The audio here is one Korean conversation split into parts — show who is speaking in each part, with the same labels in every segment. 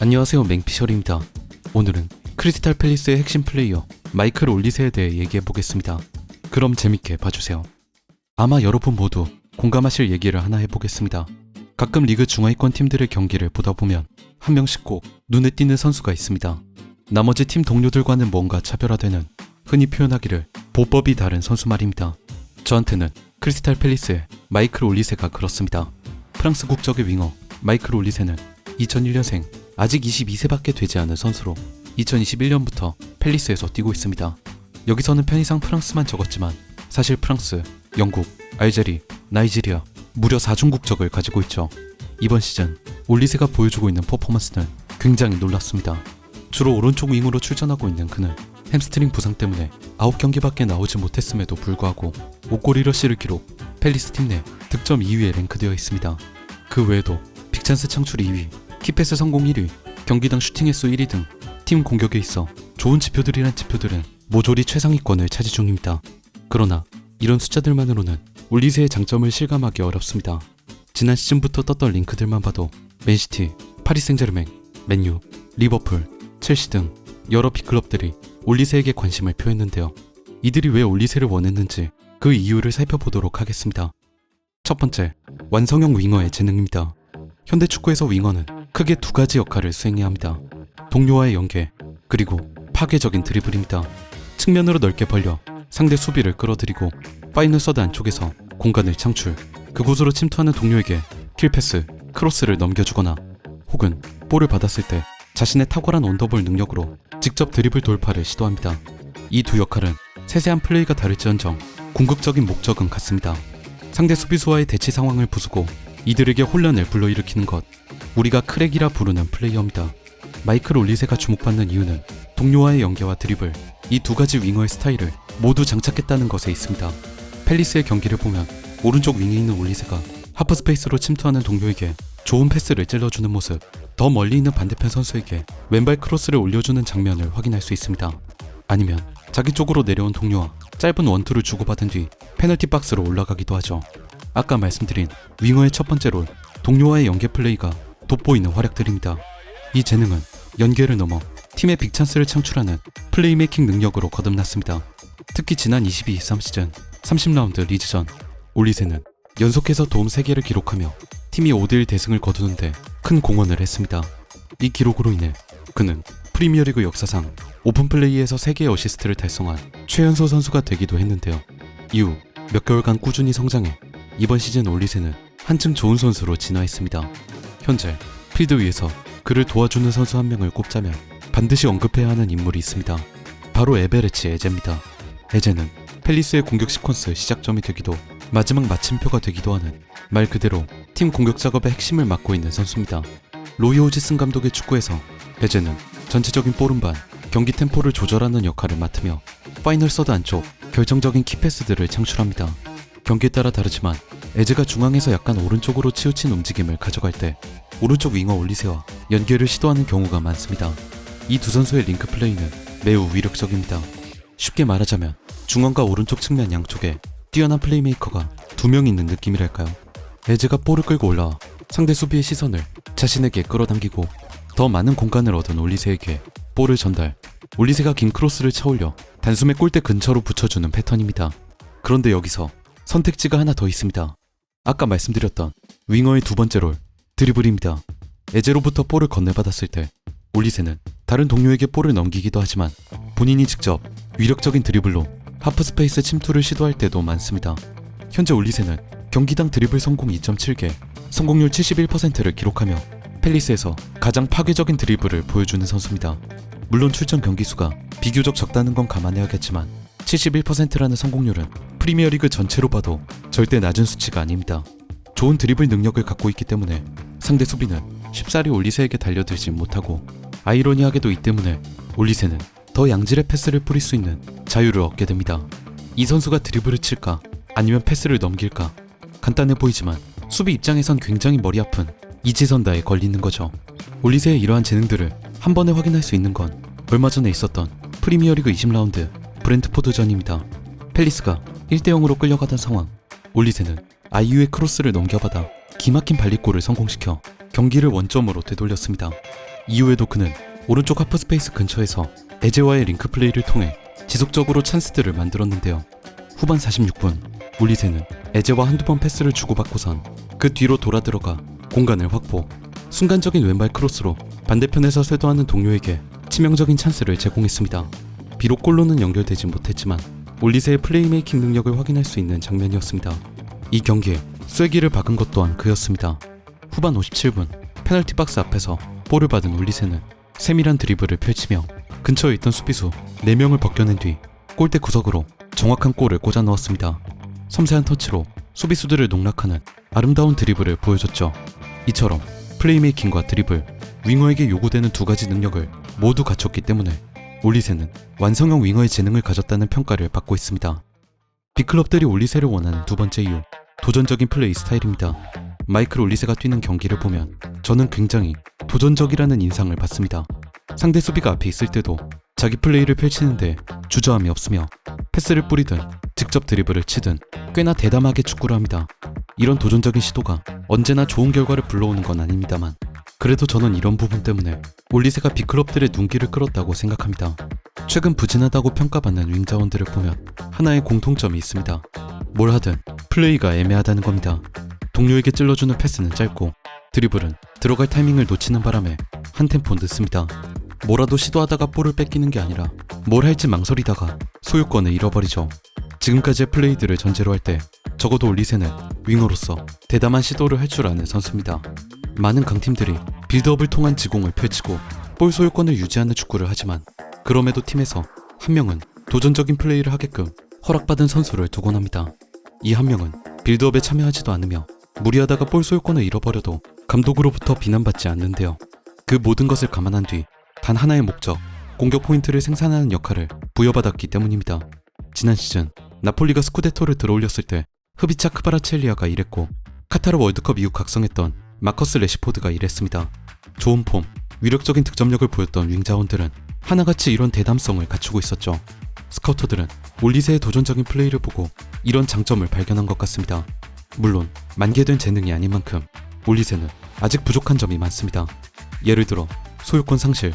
Speaker 1: 안녕하세요 맹피셜입니다. 오늘은 크리스탈 팰리스의 핵심 플레이어 마이클 올리세에 대해 얘기해 보겠습니다. 그럼 재밌게 봐주세요. 아마 여러분 모두 공감하실 얘기를 하나 해보겠습니다. 가끔 리그 중하위권 팀들의 경기를 보다 보면 한 명씩 꼭 눈에 띄는 선수가 있습니다. 나머지 팀 동료들과는 뭔가 차별화되는 흔히 표현하기를 보법이 다른 선수 말입니다. 저한테는 크리스탈 팰리스의 마이클 올리세가 그렇습니다. 프랑스 국적의 윙어 마이클 올리세는 2001년생 아직 22세밖에 되지 않은 선수로 2021년부터 팰리스에서 뛰고 있습니다. 여기서는 편의상 프랑스만 적었지만 사실 프랑스, 영국, 알제리, 나이지리아 무려 4중 국적을 가지고 있죠. 이번 시즌 올리세가 보여주고 있는 퍼포먼스는 굉장히 놀랐습니다. 주로 오른쪽 윙으로 출전하고 있는 그는 햄스트링 부상 때문에 9경기밖에 나오지 못했음에도 불구하고 5골 1러시를 기록 팰리스 팀 내 득점 2위에 랭크되어 있습니다. 그 외에도 빅찬스 창출 2위, 키패스 성공 1위, 경기당 슈팅 횟수 1위 등 팀 공격에 있어 좋은 지표들이란 지표들은 모조리 최상위권을 차지 중입니다. 그러나 이런 숫자들만으로는 올리세의 장점을 실감하기 어렵습니다. 지난 시즌부터 떴던 링크들만 봐도 맨시티, 파리 생제르맹, 맨유, 리버풀, 첼시 등 여러 빅클럽들이 올리세에게 관심을 표했는데요. 이들이 왜 올리세를 원했는지 그 이유를 살펴보도록 하겠습니다. 첫 번째, 완성형 윙어의 재능입니다. 현대 축구에서 윙어는 크게 두 가지 역할을 수행해야 합니다. 동료와의 연계, 그리고 파괴적인 드리블입니다. 측면으로 넓게 벌려 상대 수비를 끌어들이고 파이널 서드 안쪽에서 공간을 창출, 그곳으로 침투하는 동료에게 킬패스, 크로스를 넘겨주거나 혹은 볼을 받았을 때 자신의 탁월한 언더볼 능력으로 직접 드리블 돌파를 시도합니다. 이 두 역할은 세세한 플레이가 다를지언정 궁극적인 목적은 같습니다. 상대 수비수와의 대치 상황을 부수고 이들에게 혼란을 불러일으키는 것. 우리가 크랙이라 부르는 플레이어입니다. 마이클 올리세가 주목받는 이유는 동료와의 연계와 드리블, 이 두 가지 윙어의 스타일을 모두 장착했다는 것에 있습니다. 팰리스의 경기를 보면 오른쪽 윙에 있는 올리세가 하프 스페이스로 침투하는 동료에게 좋은 패스를 찔러주는 모습, 더 멀리 있는 반대편 선수에게 왼발 크로스를 올려주는 장면을 확인할 수 있습니다. 아니면 자기 쪽으로 내려온 동료와 짧은 원투를 주고받은 뒤 페널티 박스로 올라가기도 하죠. 아까 말씀드린 윙어의 첫 번째 롤, 동료와의 연계 플레이가 돋보이는 활약들입니다. 이 재능은 연계를 넘어 팀의 빅찬스를 창출하는 플레이메이킹 능력으로 거듭났습니다. 특히 지난 22-23 시즌 30라운드 리즈전 올리세는 연속해서 도움 3개를 기록하며 팀이 5대1 대승을 거두는데 큰 공헌을 했습니다. 이 기록으로 인해 그는 프리미어리그 역사상 오픈 플레이에서 3개의 어시스트를 달성한 최연소 선수가 되기도 했는데요. 이후 몇 개월간 꾸준히 성장해 이번 시즌 올리세는 한층 좋은 선수로 진화했습니다. 현재 필드 위에서 그를 도와주는 선수 한 명을 꼽자면 반드시 언급해야 하는 인물이 있습니다. 바로 에베레치 에제입니다. 에제는 팰리스의 공격 시퀀스 시작점이 되기도 마지막 마침표가 되기도 하는 말 그대로 팀 공격 작업의 핵심을 맡고 있는 선수입니다. 로이 오지슨 감독의 축구에서 에제는 전체적인 볼음반, 경기 템포를 조절하는 역할을 맡으며 파이널 서드 안쪽 결정적인 키패스들을 창출합니다. 경기에 따라 다르지만 에제가 중앙에서 약간 오른쪽으로 치우친 움직임을 가져갈 때 오른쪽 윙어 올리세와 연계를 시도하는 경우가 많습니다. 이 두 선수의 링크 플레이는 매우 위력적입니다. 쉽게 말하자면 중앙과 오른쪽 측면 양쪽에 뛰어난 플레이메이커가 두 명 있는 느낌이랄까요. 에즈가 볼을 끌고 올라와 상대 수비의 시선을 자신에게 끌어당기고 더 많은 공간을 얻은 올리세에게 볼을 전달. 올리세가 긴 크로스를 차올려 단숨에 골대 근처로 붙여주는 패턴입니다. 그런데 여기서 선택지가 하나 더 있습니다. 아까 말씀드렸던 윙어의 두 번째 롤 드리블입니다. 에제로부터 볼을 건네받았을 때 올리세는 다른 동료에게 볼을 넘기기도 하지만 본인이 직접 위력적인 드리블로 하프 스페이스 침투를 시도할 때도 많습니다. 현재 올리세는 경기당 드리블 성공 2.7개, 성공률 71%를 기록하며 팰리스에서 가장 파괴적인 드리블을 보여주는 선수입니다. 물론 출전 경기 수가 비교적 적다는 건 감안해야겠지만 71%라는 성공률은 프리미어리그 전체로 봐도 절대 낮은 수치가 아닙니다. 좋은 드리블 능력을 갖고 있기 때문에 상대 수비는 쉽사리 올리세에게 달려들지 못하고 아이러니하게도 이 때문에 올리세는 더 양질의 패스를 뿌릴 수 있는 자유를 얻게 됩니다. 이 선수가 드리블을 칠까 아니면 패스를 넘길까 간단해 보이지만 수비 입장에선 굉장히 머리 아픈 이지선다에 걸리는 거죠. 올리세의 이러한 재능들을 한 번에 확인할 수 있는 건 얼마 전에 있었던 프리미어리그 20라운드 브렌트포드전입니다. 팰리스가 1대0으로 끌려가던 상황 올리세는 아이유의 크로스를 넘겨받아 기막힌 발리골을 성공시켜 경기를 원점으로 되돌렸습니다. 이후에도 그는 오른쪽 하프스페이스 근처에서 에제와의 링크 플레이를 통해 지속적으로 찬스들을 만들었는데요. 후반 46분 울리세는 에제와 한두 번 패스를 주고받고선 그 뒤로 돌아 들어가 공간을 확보 순간적인 왼발 크로스로 반대편에서 쇄도하는 동료에게 치명적인 찬스를 제공했습니다. 비록 골로는 연결되지 못했지만 올리세의 플레이메이킹 능력을 확인할 수 있는 장면이었습니다. 이 경기에 쐐기를 박은 것 또한 그였습니다. 후반 57분 페널티 박스 앞에서 볼을 받은 울리세는 세밀한 드리블을 펼치며 근처에 있던 수비수 4명을 벗겨낸 뒤 골대 구석으로 정확한 골을 꽂아 넣었습니다. 섬세한 터치로 수비수들을 농락하는 아름다운 드리블을 보여줬죠. 이처럼 플레이메이킹과 드리블, 윙어에게 요구되는 두 가지 능력을 모두 갖췄기 때문에 올리세는 완성형 윙어의 재능을 가졌다는 평가를 받고 있습니다. 빅클럽들이 올리세를 원하는 두 번째 이유, 도전적인 플레이 스타일입니다. 마이클 올리세가 뛰는 경기를 보면 저는 굉장히 도전적이라는 인상을 받습니다. 상대 수비가 앞에 있을 때도 자기 플레이를 펼치는데 주저함이 없으며 패스를 뿌리든 직접 드리블을 치든 꽤나 대담하게 축구를 합니다. 이런 도전적인 시도가 언제나 좋은 결과를 불러오는 건 아닙니다만 그래도 저는 이런 부분 때문에 올리세가 빅클럽들의 눈길을 끌었다고 생각합니다. 최근 부진하다고 평가받는 윙자원들을 보면 하나의 공통점이 있습니다. 뭘 하든 플레이가 애매하다는 겁니다. 동료에게 찔러주는 패스는 짧고 드리블은 들어갈 타이밍을 놓치는 바람에 한 템포 늦습니다. 뭐라도 시도하다가 볼을 뺏기는 게 아니라 뭘 할지 망설이다가 소유권을 잃어버리죠. 지금까지의 플레이들을 전제로 할 때 적어도 올리세는 윙어로서 대담한 시도를 할 줄 아는 선수입니다. 많은 강팀들이 빌드업을 통한 지공을 펼치고 볼 소유권을 유지하는 축구를 하지만 그럼에도 팀에서 한 명은 도전적인 플레이를 하게끔 허락받은 선수를 두곤 합니다. 이 한 명은 빌드업에 참여하지도 않으며 무리하다가 볼 소유권을 잃어버려도 감독으로부터 비난받지 않는데요. 그 모든 것을 감안한 뒤 단 하나의 목적, 공격 포인트를 생산하는 역할을 부여받았기 때문입니다. 지난 시즌 나폴리가 스쿠데토를 들어올렸을 때 흐비차 크바라첼리아가 이랬고 카타르 월드컵 이후 각성했던 마커스 레시포드가 이랬습니다. 좋은 폼, 위력적인 득점력을 보였던 윙자원들은 하나같이 이런 대담성을 갖추고 있었죠. 스카우터들은 올리세의 도전적인 플레이를 보고 이런 장점을 발견한 것 같습니다. 물론 만개된 재능이 아닌 만큼 올리세는 아직 부족한 점이 많습니다. 예를 들어 소유권 상실.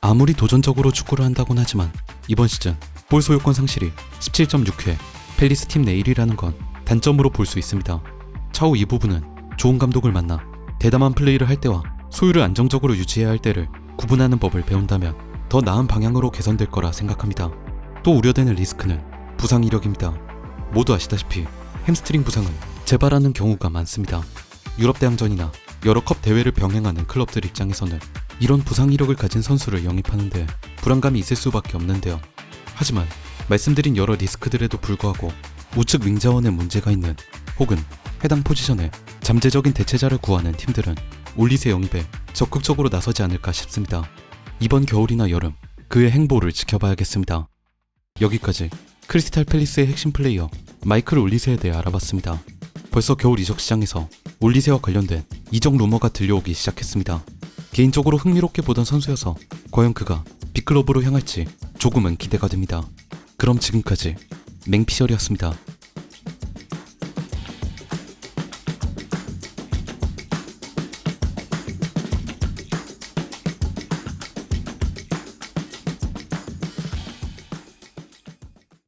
Speaker 1: 아무리 도전적으로 축구를 한다곤 하지만 이번 시즌 볼 소유권 상실이 17.6회 펠리스 팀 내 1위라는 건 단점으로 볼 수 있습니다. 차후 이 부분은 좋은 감독을 만나 대담한 플레이를 할 때와 소유를 안정적으로 유지해야 할 때를 구분하는 법을 배운다면 더 나은 방향으로 개선될 거라 생각합니다. 또 우려되는 리스크는 부상 이력입니다. 모두 아시다시피 햄스트링 부상은 재발하는 경우가 많습니다. 유럽 대항전이나 여러 컵 대회를 병행하는 클럽들 입장에서는 이런 부상 이력을 가진 선수를 영입하는데 불안감이 있을 수밖에 없는데요. 하지만 말씀드린 여러 리스크들에도 불구하고 우측 윙자원에 문제가 있는 혹은 해당 포지션에 잠재적인 대체자를 구하는 팀들은 올리세 영입에 적극적으로 나서지 않을까 싶습니다. 이번 겨울이나 여름 그의 행보를 지켜봐야겠습니다. 여기까지 크리스탈 팰리스의 핵심 플레이어 마이클 올리세에 대해 알아봤습니다. 벌써 겨울 이적 시장에서 올리세와 관련된 이적 루머가 들려오기 시작했습니다. 개인적으로 흥미롭게 보던 선수여서 과연 그가 빅클럽으로 향할지 조금은 기대가 됩니다. 그럼 지금까지 맹피셜이었습니다.